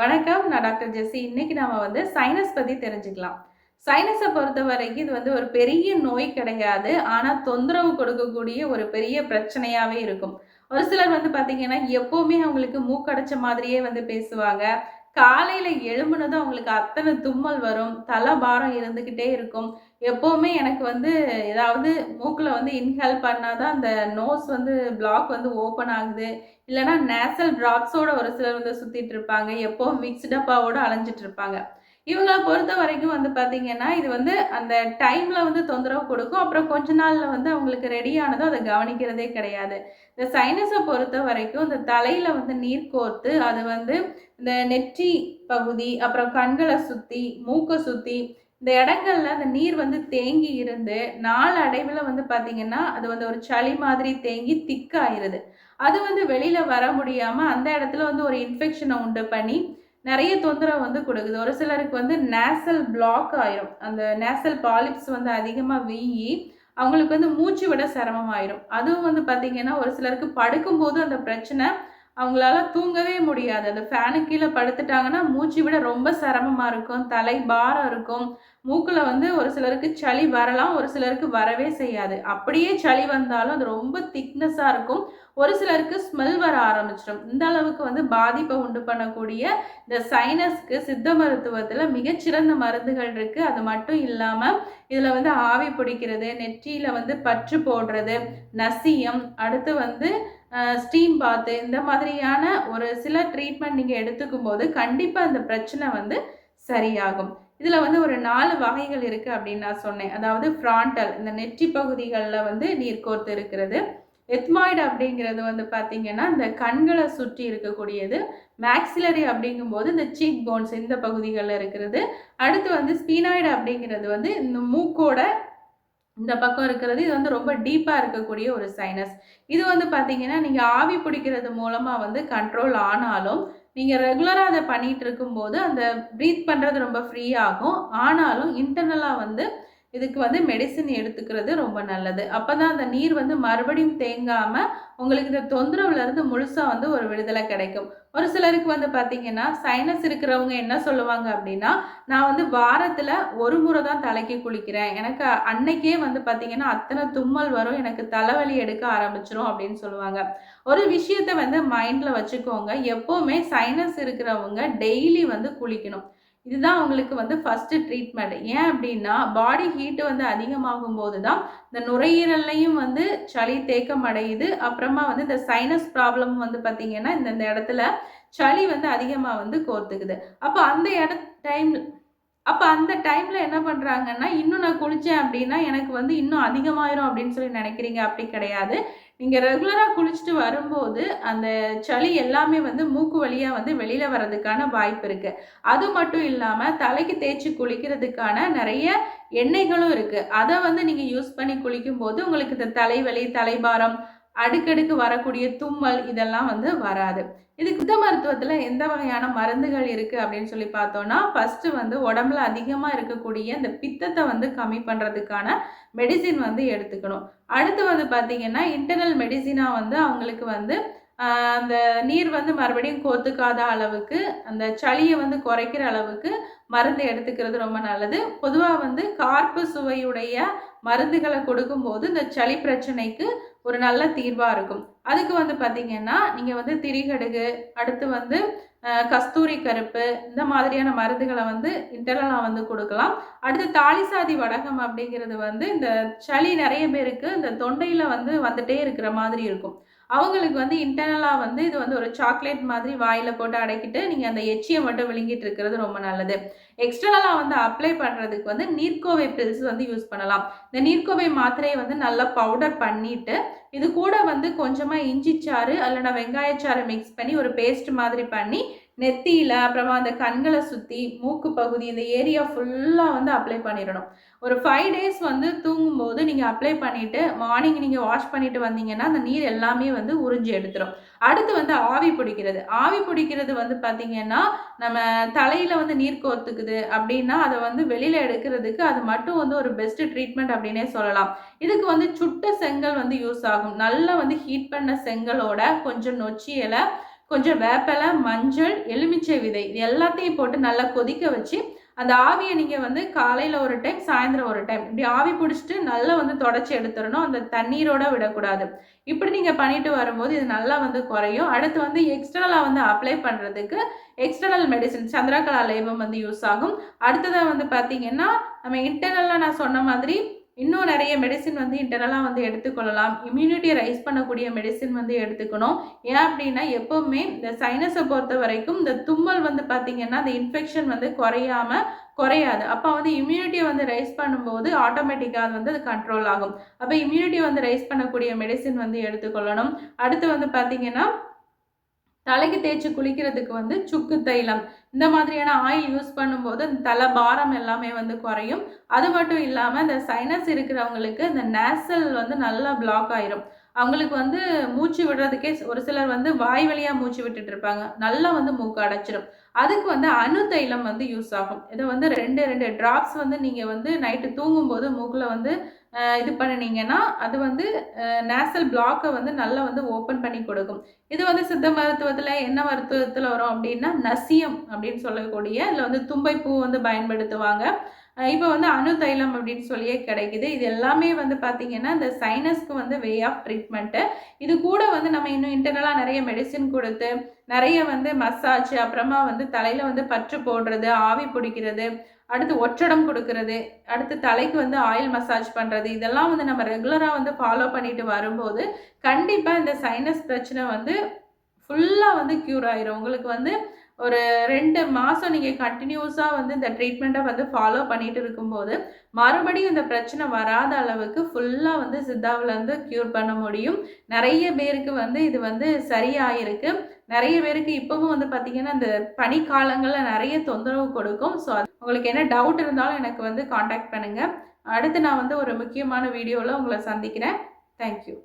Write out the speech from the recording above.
வணக்கம் நான் டாக்டர் ஜெஸ்ஸி. இன்னைக்கு நாம வந்து சைனஸ் பத்தி தெரிஞ்சுக்கலாம். சைனஸை பொறுத்த வரைக்கும் இது வந்து ஒரு பெரிய நோய் கிடையாது. ஆனால் தொந்தரவு கொடுக்கக்கூடிய ஒரு பெரிய பிரச்சனையாகவே இருக்கும். ஒரு சிலர் வந்து பார்த்திங்கன்னா எப்போவுமே அவங்களுக்கு மூக்கடைச்ச மாதிரியே வந்து பேசுவாங்க. காலையில் எழும்புனதும் அவங்களுக்கு அத்தனை தும்மல் வரும். தலை பாரம் இருந்துக்கிட்டே இருக்கும். எப்போவுமே எனக்கு வந்து ஏதாவது மூக்கில் வந்து இன்ஹேல் பண்ணாதான் அந்த நோஸ் வந்து பிளாக் வந்து ஓப்பன் ஆகுது. இல்லைன்னா நேசல் ட்ராப்ஸோட ஒரு சிலர் வந்து சுற்றிட்டு இருப்பாங்க. எப்போவும் மிக்ஸ்டப்பாவோட அலைஞ்சிட்டு இருப்பாங்க. இவங்களை பொறுத்த வரைக்கும் வந்து பார்த்தீங்கன்னா இது வந்து அந்த டைமில் வந்து தொந்தரவு கொடுக்கும். அப்புறம் கொஞ்ச நாளில் வந்து அவங்களுக்கு ரெடியானதும் அதை கவனிக்கிறதே கிடையாது. இந்த சைனஸை பொறுத்த வரைக்கும் இந்த தலையில் வந்து நீர் கோர்த்து அது வந்து இந்த நெற்றி பகுதி அப்புறம் கண்களை சுற்றி மூக்கை சுற்றி இந்த இடங்கள்ல அந்த நீர் வந்து தேங்கி இருந்து நாள் அடைவில் வந்து பார்த்தீங்கன்னா அது வந்து ஒரு சளி மாதிரி தேங்கி திக்காயிருது. அது வந்து வெளியில் வர முடியாமல் அந்த இடத்துல வந்து ஒரு இன்ஃபெக்ஷனை உண்டு பண்ணி நிறைய தொந்தரவு வந்து கொடுக்குது. ஒரு சிலருக்கு வந்து நேசல் பிளாக் ஆயிரும். அந்த நேசல் பாலிப்ஸ் வந்து அதிகமாக வீங்கி அவங்களுக்கு வந்து மூச்சு விட சிரமமாயிரும். அதுவும் வந்து பார்த்தீங்கன்னா ஒரு சிலருக்கு படுக்கும்போது அந்த பிரச்சனை அவங்களால தூங்கவே முடியாது. அந்த ஃபேனுக்கு கீழே படுத்துட்டாங்கன்னா மூச்சு விட ரொம்ப சிரமமாக இருக்கும். தலை பாரம் இருக்கும். மூக்கில் வந்து ஒரு சிலருக்கு சளி வரலாம் ஒரு சிலருக்கு வரவே செய்யாது. அப்படியே சளி வந்தாலும் அது ரொம்ப திக்னஸாக இருக்கும். ஒரு சிலருக்கு ஸ்மெல் வர ஆரம்பிச்சிடும். இந்த அளவுக்கு வந்து பாதிப்பை உண்டு பண்ணக்கூடிய இந்த சைனஸ்க்கு சித்த மருத்துவத்தில் மிகச்சிறந்த மருந்துகள் இருக்குது அது மட்டும் இல்லாமல் இதில் வந்து ஆவி பிடிக்கிறது நெற்றியில் வந்து பற்று போடுறது நசியம் அடுத்து வந்து ஸ்டீம் பாத்து இந்த மாதிரியான ஒரு சில ட்ரீட்மெண்ட் நீங்கள் எடுத்துக்கும் போது கண்டிப்பாக அந்த பிரச்சனை வந்து சரியாகும். இதில் வந்து ஒரு நாலு வகைகள் இருக்குது அப்படின்னு நான் சொன்னேன். அதாவது ஃப்ராண்டல் இந்த நெற்றி பகுதிகளில் வந்து நீர் கோர்த்து இருக்கிறது. எத்மாய்டு அப்படிங்கிறது வந்து பார்த்தீங்கன்னா இந்த கண்களை சுற்றி இருக்கக்கூடியது. மேக்சிலரி அப்படிங்கும்போது இந்த சீக் போன்ஸ் இந்த பகுதிகளில் இருக்கிறது. அடுத்து வந்து ஸ்பீனாய்டு அப்படிங்கிறது வந்து இந்த மூக்கோட இந்த பக்கம் இருக்கிறது இது வந்து ரொம்ப டீப்பாக இருக்கக்கூடிய ஒரு சைனஸ் இது வந்து பார்த்தீங்கன்னா நீங்கள் ஆவி பிடிக்கிறது மூலமாக வந்து கண்ட்ரோல் ஆனாலும் நீங்கள் ரெகுலராக அதை பண்ணிகிட்டு இருக்கும்போது அந்த ப்ரீத் பண்ணுறது ரொம்ப ஃப்ரீ ஆகும். ஆனாலும் இன்டர்னலாக வந்து இதுக்கு வந்து மெடிசின் எடுத்துக்கிறது ரொம்ப நல்லது. அப்போ தான் அந்த நீர் வந்து மறுபடியும் தேங்காமல் உங்களுக்கு இந்த தொந்தரவுலேருந்து முழுசாக வந்து ஒரு விடுதலை கிடைக்கும். ஒரு சிலருக்கு வந்து பார்த்தீங்கன்னா சைனஸ் இருக்கிறவங்க என்ன சொல்லுவாங்க அப்படின்னா நான் வந்து வாரத்தில் ஒரு முறை தான் தலைக்கு குளிக்கிறேன். எனக்கு அன்னைக்கே வந்து பார்த்தீங்கன்னா அத்தனை தும்மல் வரும். எனக்கு தலைவலி எடுக்க ஆரம்பிச்சிரும் அப்படின்னு சொல்லுவாங்க. ஒரு விஷயத்த வந்து மைண்டில் வச்சுக்கோங்க. எப்போவுமே சைனஸ் இருக்கிறவங்க டெய்லி வந்து குளிக்கணும். இதுதான் உங்களுக்கு வந்து ஃபஸ்ட்டு ட்ரீட்மெண்ட் ஏன் அப்படின்னா பாடி ஹீட்டு வந்து அதிகமாகும் போது தான் இந்த நுரையீரல்லையும் வந்து சளி தேக்கம் அடையுது. அப்புறமா வந்து இந்த சைனஸ் ப்ராப்ளம் வந்து பார்த்தீங்கன்னா இந்த இந்த இடத்துல சளி வந்து அதிகமாக வந்து கோர்த்துக்குது. அப்போ அந்த இட டைம் அப்போ அந்த டைமில் என்ன பண்ணுறாங்கன்னா இன்னும் நான் குளித்தேன் அப்படின்னா எனக்கு வந்து இன்னும் அதிகமாயிரும் அப்படின்னு சொல்லி நினைக்கிறீங்க. அப்படி கிடையாது. நீங்கள் ரெகுலராக குளிச்சுட்டு வரும்போது அந்த சளி எல்லாமே வந்து மூக்கு வழியாக வந்து வெளியில் வர்றதுக்கான வாய்ப்பு இருக்குது அது மட்டும் இல்லாமல் தலைக்கு தேய்ச்சி குளிக்கிறதுக்கான நிறைய எண்ணெய்களும் இருக்குது அதை வந்து நீங்கள் யூஸ் பண்ணி குளிக்கும் போது உங்களுக்கு இந்த தலைவலி தலைபாரம் அடுக்கடுக்கு வரக்கூடிய தும்மல் இதெல்லாம் வந்து வராது. இது குத்த மருத்துவத்தில் எந்த வகையான மருந்துகள் இருக்குது அப்படின்னு சொல்லி பார்த்தோன்னா ஃபஸ்ட்டு வந்து உடம்புல அதிகமாக இருக்கக்கூடிய இந்த பித்தத்தை வந்து கம்மி பண்ணுறதுக்கான மெடிசின் வந்து எடுத்துக்கணும். அடுத்து வந்து பார்த்திங்கன்னா இன்டர்னல் மெடிசினாக வந்து அவங்களுக்கு வந்து அந்த நீர் வந்து மறுபடியும் கோத்துக்காத அளவுக்கு அந்த சளியை வந்து குறைக்கிற அளவுக்கு மருந்து எடுத்துக்கிறது ரொம்ப நல்லது. பொதுவாக வந்து கார்ப்பு சுவையுடைய மருந்துகளை கொடுக்கும்போது இந்த சளி பிரச்சனைக்கு ஒரு நல்ல தீர்வாக இருக்கும். அதுக்கு வந்து பார்த்தீங்கன்னா நீங்கள் வந்து திரிகடுகு அடுத்து வந்து கஸ்தூரி கருப்பு இந்த மாதிரியான மருந்துகளை வந்து இன்டர்னலாக வந்து கொடுக்கலாம். அடுத்து தாலிசாதி வடகம் அப்படிங்கிறது வந்து இந்த சளி நிறைய பேருக்கு இந்த தொண்டையில் வந்து வந்துட்டே இருக்கிற மாதிரி இருக்கும். அவங்களுக்கு வந்து இன்டர்னலாக வந்து இது வந்து ஒரு சாக்லேட் மாதிரி வாயில் போட்டு அடைக்கிட்டு நீங்கள் அந்த எச்சியை மட்டும் விழுங்கிட்டு இருக்கிறது ரொம்ப நல்லது. எக்ஸ்டர்னலாக வந்து அப்ளை பண்ணுறதுக்கு வந்து நீர்க்கோவை பில்ஸ் வந்து யூஸ் பண்ணலாம். இந்த நீர்க்கோவை மாத்திரையை வந்து நல்லா பவுடர் பண்ணிட்டு இது கூட வந்து கொஞ்சமாக இஞ்சி சாறு அல்லனா வெங்காயச்சாறு மிக்ஸ் பண்ணி ஒரு பேஸ்ட் மாதிரி பண்ணி நெத்தியில் அப்புறமா அந்த கண்களை சுற்றி மூக்கு பகுதி இந்த ஏரியா ஃபுல்லாக வந்து அப்ளை பண்ணிடணும். ஒரு ஃபைவ் டேஸ் வந்து தூங்கும்போது நீங்கள் அப்ளை பண்ணிவிட்டு மார்னிங் நீங்கள் வாஷ் பண்ணிட்டு வந்தீங்கன்னா அந்த நீர் எல்லாமே வந்து உறிஞ்சி எடுத்துரும். அடுத்து வந்து ஆவி பிடிக்கிறது. ஆவி பிடிக்கிறது வந்து பார்த்திங்கன்னா நம்ம தலையில் வந்து நீர் கோர்த்துக்குது அப்படின்னா அதை வந்து வெளியில் எடுக்கிறதுக்கு அது மட்டும் வந்து ஒரு பெஸ்ட் ட்ரீட்மெண்ட் அப்படின்னே சொல்லலாம். இதுக்கு வந்து சுட்ட செங்கல் வந்து யூஸ் ஆகும். நல்லா வந்து ஹீட் பண்ண செங்கலோட கொஞ்சம் நொச்சி இலை கொஞ்சம் வேப்பலை மஞ்சள் எலுமிச்சை விதை இது எல்லாத்தையும் போட்டு நல்லா கொதிக்க வச்சு அந்த ஆவியை நீங்கள் வந்து காலையில் ஒரு டைம் சாயந்தரம் ஒரு டைம் இப்படி ஆவி பிடிச்சிட்டு நல்லா வந்து தொடச்சி எடுத்துடணும். அந்த தண்ணீரோட விடக்கூடாது. இப்படி நீங்கள் பண்ணிட்டு வரும்போது இது நல்லா வந்து குறையும். அடுத்து வந்து எக்ஸ்டர்னலாக வந்து அப்ளை பண்ணுறதுக்கு எக்ஸ்டர்னல் மெடிசின் சந்திரகலா லேபம் வந்து யூஸ் ஆகும். அடுத்ததாக வந்து பார்த்தீங்கன்னா நம்ம இன்டர்னலாக நான் சொன்ன மாதிரி இன்னும் நிறைய மெடிசின் வந்து இன்டர்னலாக வந்து எடுத்துக்கொள்ளலாம். இம்யூனிட்டியை ரைஸ் பண்ணக்கூடிய மெடிசின் வந்து எடுத்துக்கணும். ஏன் அப்படின்னா எப்போவுமே இந்த சைனஸை பொறுத்த வரைக்கும் இந்த தும்மல் வந்து பார்த்திங்கன்னா இந்த இன்ஃபெக்ஷன் வந்து குறையாமல் குறையாது. அப்போ வந்து இம்யூனிட்டியை வந்து ரைஸ் பண்ணும்போது ஆட்டோமேட்டிக்காக அது வந்து அது கண்ட்ரோல் ஆகும். அப்போ இம்யூனிட்டி வந்து ரைஸ் பண்ணக்கூடிய மெடிசின் வந்து எடுத்துக்கொள்ளணும். அடுத்து வந்து பார்த்திங்கன்னா தலைக்கு தேய்ச்சி குளிக்கிறதுக்கு வந்து சுக்கு தைலம். இந்த மாதிரியான ஆயில் யூஸ் பண்ணும்போது அந்த தலை பாரம் எல்லாமே வந்து குறையும். அது மட்டும் இல்லாமல் இந்த சைனஸ் இருக்கிறவங்களுக்கு இந்த நேசல் வந்து நல்லா பிளாக் ஆயிரும். அவங்களுக்கு வந்து மூச்சு விடுறதுக்கே ஒரு சிலர் வந்து வாய் வழியாக மூச்சு விட்டுட்டு இருப்பாங்க. நல்லா வந்து மூக்கு அடைச்சிடும் அதுக்கு வந்து அணு தைலம் வந்து யூஸ் ஆகும். இதை வந்து ரெண்டு ரெண்டு ட்ராப்ஸ் வந்து நீங்கள் வந்து நைட்டு தூங்கும்போது மூக்கில் வந்து இது பண்ணினீங்கன்னா அது வந்து நேசல் பிளாக்கை வந்து நல்லா வந்து ஓப்பன் பண்ணி கொடுக்கும். இது வந்து சித்த மருத்துவத்தில் என்ன மருத்துவத்தில் வரும் அப்படின்னா நசியம் அப்படின்னு சொல்லக்கூடிய இதில் வந்து தும்பைப்பூ வந்து பயன்படுத்துவாங்க. இப்போ வந்து அணு தைலம் அப்படின்னு சொல்லியே கிடைக்குது. இது எல்லாமே வந்து பார்த்திங்கன்னா இந்த சைனஸ்க்கு வந்து வே ஆஃப் ட்ரீட்மெண்ட்டு இது கூட வந்து நம்ம இன்னும் இன்டர்னலாக நிறைய மெடிசின் கொடுத்து நிறைய வந்து மசாஜ் அப்புறமா வந்து தலையில் வந்து பற்று போடுறது ஆவி பிடிக்கிறது அடுத்து ஒற்றடம் கொடுக்கறது அடுத்து தலைக்கு வந்து ஆயில் மசாஜ் பண்ணுறது இதெல்லாம் வந்து நம்ம ரெகுலராக வந்து ஃபாலோ பண்ணிட்டு வரும்போது கண்டிப்பாக இந்த சைனஸ் பிரச்சனை வந்து ஃபுல்லாக வந்து க்யூர் ஆயிரும். உங்களுக்கு வந்து ஒரு ரெண்டு மாதம் நீங்கள் கண்டினியூஸாக வந்து இந்த ட்ரீட்மெண்ட்டை வந்து ஃபாலோ பண்ணிட்டு இருக்கும்போது மறுபடியும் இந்த பிரச்சனை வராத அளவுக்கு ஃபுல்லாக வந்து சித்தாவிலேருந்து க்யூர் பண்ண முடியும். நிறைய பேருக்கு வந்து இது வந்து சரியாயிருக்கு. நிறைய பேருக்கு இப்போவும் வந்து பார்த்திங்கன்னா இந்த பனிக்காலங்களில் நிறைய தொந்தரவு கொடுக்கும். ஸோ உங்களுக்கு என்ன டவுட் இருந்தாலும் எனக்கு வந்து காண்டாக்ட் பண்ணுங்கள் அடுத்து நான் வந்து ஒரு முக்கியமான வீடியோவில் உங்களை சந்திக்கிறேன். தேங்க்யூ